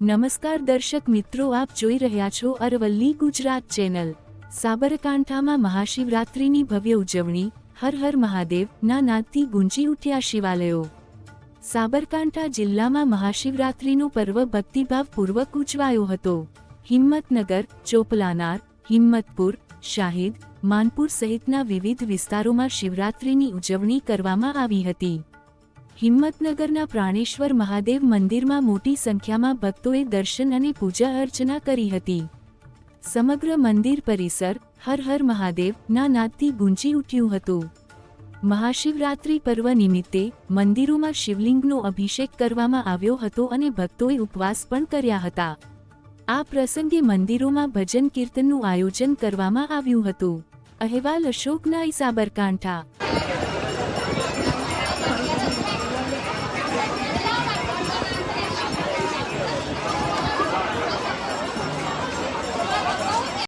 નમસ્કાર દર્શક મિત્રો, આપ જોઈ રહ્યા છો અરવલ્લી ગુજરાત ચેનલ. સાબરકાંઠામાં મહાશિવરાત્રિની ભવ્ય ઉજવણી, હર હર મહાદેવ, ના નાદથી ગુંજી ઉઠ્યા શિવાલયો. સાબરકાંઠા જિલ્લામાં મહાશિવરાત્રિનો પર્વ ભક્તિભાવપૂર્વક ઉજવાયો હતો. હિંમતનગર, ચોપલાનાર, હિંમતપુર, શાહિદ, માનપુર સહિતના વિવિધ વિસ્તારોમાં શિવરાત્રિની ઉજવણી કરવામાં આવી હતી. હિંમતનગરના પ્રાણેશ્વર મહાદેવ મંદિરમાં મોટી સંખ્યામાં ભક્તોએ દર્શન અને પૂજા અર્ચના કરી હતી. સમગ્ર મંદિર પરિસર હર હર મહાદેવ ના નાદથી ગુંજી ઉઠ્યું હતું. મહાશિવરાત્રિ પર્વ નિમિત્તે મંદિરોમાં શિવલિંગનો અભિષેક કરવામાં આવ્યો હતો અને ભક્તોએ ઉપવાસ પણ કર્યા હતા. આ પ્રસંગે મંદિરોમાં ભજન કીર્તનનું આયોજન કરવામાં આવ્યું હતું. અહેવાલ અશોકના સાબરકાંઠા